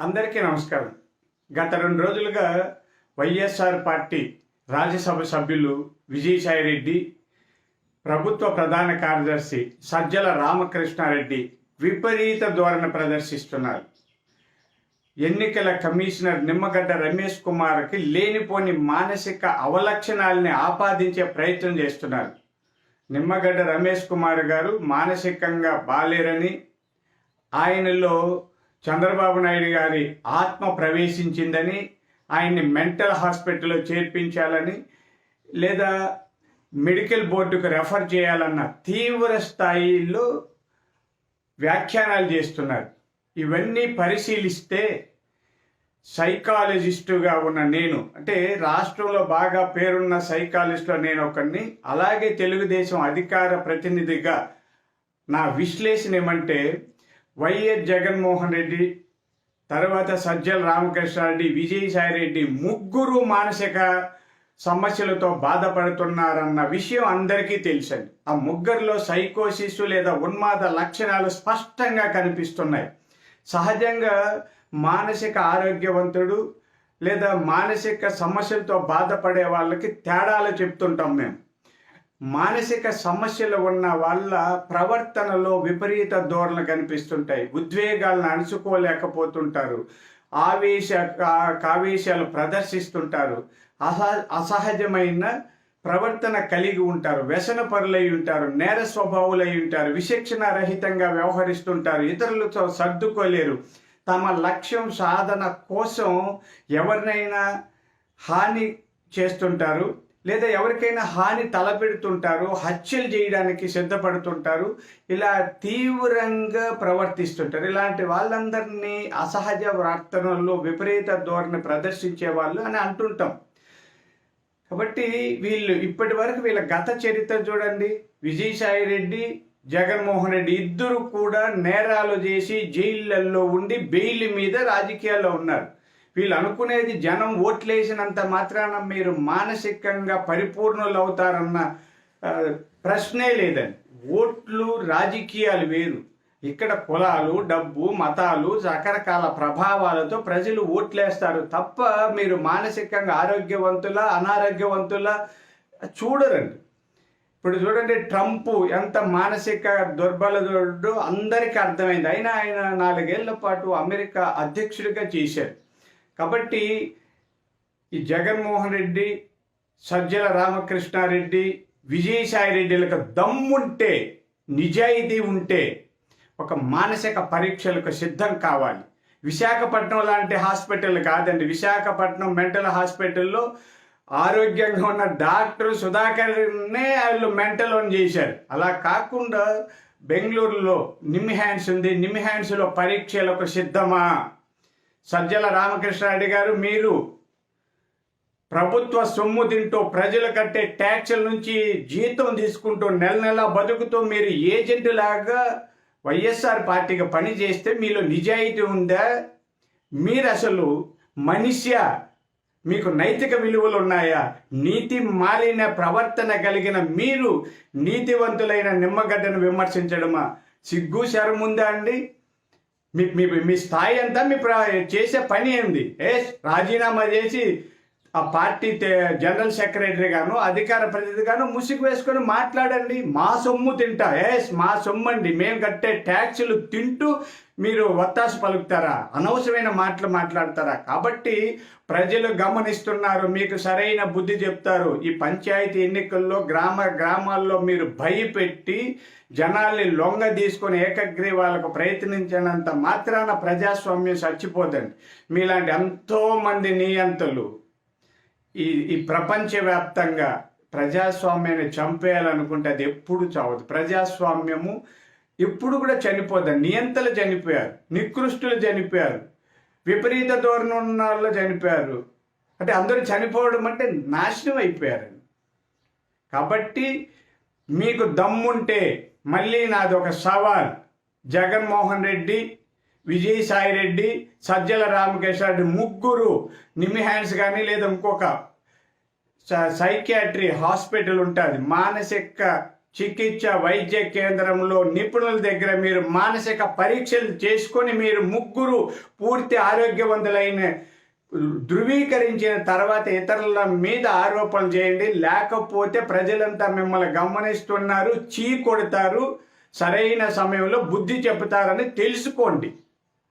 అందరికీ నమస్కారం. గత రెండు రోజులుగా వైఎస్ఆర్ పార్టీ రాజ్యసభ సభ్యులు విజయసాయి రెడ్డి ప్రభుత్వ ప్రధాన కార్యదర్శి సజ్జల రామకృష్ణారెడ్డి విపరీత ధోరణి ప్రదర్శిస్తున్నారు ఎన్నికల కమిషనర్ నిమ్మగడ్డ రమేష్ కుమార్కి లేనిపోని మానసిక అవలక్షణాలని ఆపాదించే ప్రయత్నం చేస్తున్నారు. నిమ్మగడ్డ రమేష్ కుమార్ గారు మానసికంగా బాలేరని ఆయనలో చంద్రబాబు నాయుడు గారి ఆత్మ ప్రవేశించిందని ఆయన్ని మెంటల్ హాస్పిటల్లో చేర్పించాలని లేదా మెడికల్ బోర్డుకు రెఫర్ చేయాలన్న తీవ్ర స్థాయిలో వ్యాఖ్యానాలు చేస్తున్నారు. ఇవన్నీ పరిశీలిస్తే సైకాలజిస్టుగా ఉన్న నేను అంటే రాష్ట్రంలో బాగా పేరున్న సైకాలజిస్ట్లో నేను ఒకరిని అలాగే తెలుగుదేశం అధికార ప్రతినిధిగా నా విశ్లేషణ ఏమంటే వైఎస్ జగన్మోహన్ రెడ్డి తర్వాత సజ్జల రామకృష్ణారెడ్డి విజయసాయి రెడ్డి ముగ్గురు మానసిక సమస్యలతో బాధపడుతున్నారన్న విషయం అందరికీ తెలుసండి. ఆ ముగ్గురిలో సైకోసిస్ లేదా ఉన్మాద లక్షణాలు స్పష్టంగా కనిపిస్తున్నాయి. సహజంగా మానసిక ఆరోగ్యవంతుడు లేదా మానసిక సమస్యలతో బాధపడే వాళ్ళకి తేడాలు చెప్తుంటాం మేము. మానసిక సమస్యలు ఉన్న వాళ్ళ ప్రవర్తనలో విపరీత ధోరణులు కనిపిస్తుంటాయి. ఉద్వేగాలను అణుచుకోలేకపోతుంటారు. ఆవేశ కావేశాలు ప్రదర్శిస్తుంటారు. అసహ అసహజమైన ప్రవర్తన కలిగి ఉంటారు. వ్యసన పరులై ఉంటారు. నేర స్వభావులై ఉంటారు. విశిక్షణ రహితంగా వ్యవహరిస్తుంటారు. ఇతరులతో సర్దుకోలేరు. తమ లక్ష్యం సాధన కోసం ఎవరినైనా హాని చేస్తుంటారు. లేదా ఎవరికైనా హాని తలపెడుతుంటారు హత్యలు చేయడానికి సిద్ధపడుతుంటారు ఇలా తీవ్రంగా ప్రవర్తిస్తుంటారు. ఇలాంటి వాళ్ళందరినీ అసహజ ప్రార్థనల్లో విపరీత ధోరణి ప్రదర్శించే వాళ్ళు అని అంటుంటాం. కాబట్టి వీళ్ళు ఇప్పటి వరకు వీళ్ళ గత చరిత్ర చూడండి. విజయసాయి రెడ్డి జగన్మోహన్ రెడ్డి ఇద్దరు కూడా నేరాలు చేసి జైళ్ళల్లో ఉండి బెయిల్ మీద రాజకీయాల్లో ఉన్నారు. వీళ్ళు అనుకునేది జనం ఓట్లేసినంత మాత్రాన మీరు మానసికంగా పరిపూర్ణులు అవుతారన్న ప్రశ్నే లేదండి. ఓట్లు రాజకీయాలు వేరు. ఇక్కడ కులాలు డబ్బు మతాలు రకరకాల ప్రభావాలతో ప్రజలు ఓట్లేస్తారు తప్ప మీరు మానసికంగా ఆరోగ్యవంతుల అనారోగ్యవంతుల చూడరండి. ఇప్పుడు చూడండి ట్రంప్ ఎంత మానసిక దుర్బలదుడు అందరికీ అర్థమైంది. అయినా ఆయన నాలుగేళ్ళ పాటు అమెరికా అధ్యక్షుడిగా చేశారు. కాబట్టి ఈ జగన్మోహన్ రెడ్డి సజ్జల రామకృష్ణారెడ్డి విజయసాయి రెడ్డిలకు దమ్ముంటే నిజాయితీ ఉంటే ఒక మానసిక పరీక్షలకు సిద్ధం కావాలి. విశాఖపట్నం లాంటి హాస్పిటల్ కాదండి. విశాఖపట్నం మెంటల్ హాస్పిటల్లో ఆరోగ్యంగా ఉన్న డాక్టర్ సుధాకర్నే వాళ్ళు మెంటల్ ఆన్ చేశారు. అలా కాకుండా బెంగళూరులో నిమ్హాన్స్ ఉంది. నిమ్హాన్స్లో పరీక్షలకు సిద్ధమా? సజ్జల రామకృష్ణారెడ్డి గారు మీరు ప్రభుత్వ సొమ్ము తింటూ ప్రజలు కట్టే ట్యాక్సుల నుంచి జీతం తీసుకుంటూ నెల నెల బతుకుతూ మీరు ఏజెంట్ లాగా వైఎస్ఆర్ పార్టీకి పని చేస్తే మీలో నిజాయితీ ఉందా? మీరు అసలు మనిషా? మీకు నైతిక విలువలు ఉన్నాయా? నీతి మాలిన ప్రవర్తన కలిగిన మీరు నీతివంతులైన నిమ్మగడ్డను విమర్శించడమా? సిగ్గు శరముందా ఉందా అండి? మీ మీ మీ స్థాయి అంతా మీ ప్ర- చేసే పని ఏంది? ఏ? రాజీనామా చేసి ఆ పార్టీ జనరల్ సెక్రటరీ గాను అధికార ప్రతినిధి గాను ముసుగు వేసుకొని మాట్లాడండి. మా సొమ్ము తింటా. ఎస్ మా సొమ్ము అండి మేము కట్టే ట్యాక్సులు తింటూ మీరు వత్తాసు పలుకుతారా? అనవసరమైన మాటలు మాట్లాడతారా? కాబట్టి ప్రజలు గమనిస్తున్నారు. మీకు సరైన బుద్ధి చెప్తారు. ఈ పంచాయతీ ఎన్నికల్లో గ్రామ గ్రామాల్లో మీరు భయపెట్టి జనాల్ని లొంగ తీసుకొని ఏకగ్రీవాలకు ప్రయత్నించినంత మాత్రాన ప్రజాస్వామ్యం చచ్చిపోదండి. మీలాంటి ఎంతో మంది నియంతలు ఈ ఈ ప్రపంచవ్యాప్తంగా ప్రజాస్వామ్యాన్ని చంపేయాలనుకుంటే అది ఎప్పుడు చావదు. ప్రజాస్వామ్యము ఎప్పుడు కూడా చనిపోదు నియంతలు చనిపోయారు. నికృష్టులు చనిపోయారు. విపరీత ధోరణి ఉన్న వాళ్ళు చనిపోయారు. అంటే అందరూ చనిపోవడం అంటే నాశనం అయిపోయారండి కాబట్టి మీకు దమ్ముంటే మళ్ళీ నాది ఒక సవాల్. జగన్మోహన్ రెడ్డి విజయసాయి రెడ్డి సజ్జల రామకృష్ణ రెడ్డి ముగ్గురు నిమిహాన్స్ కానీ లేదా ఇంకొక స- సైకియాట్రీ హాస్పిటల్ ఉంటుంది. మానసిక చికిత్స వైద్య కేంద్రంలో నిపుణుల దగ్గర మీరు మానసిక పరీక్షలు చేసుకొని మీరు ముగ్గురు పూర్తి ఆరోగ్యవంతులైన ధృవీకరించిన తర్వాత ఇతరుల మీద ఆరోపణలు చేయండి. లేకపోతే ప్రజలంతా మిమ్మల్ని గమనిస్తున్నారు చీ కొడతారు. సరైన సమయంలో బుద్ధి చెబుతారని తెలుసుకోండి.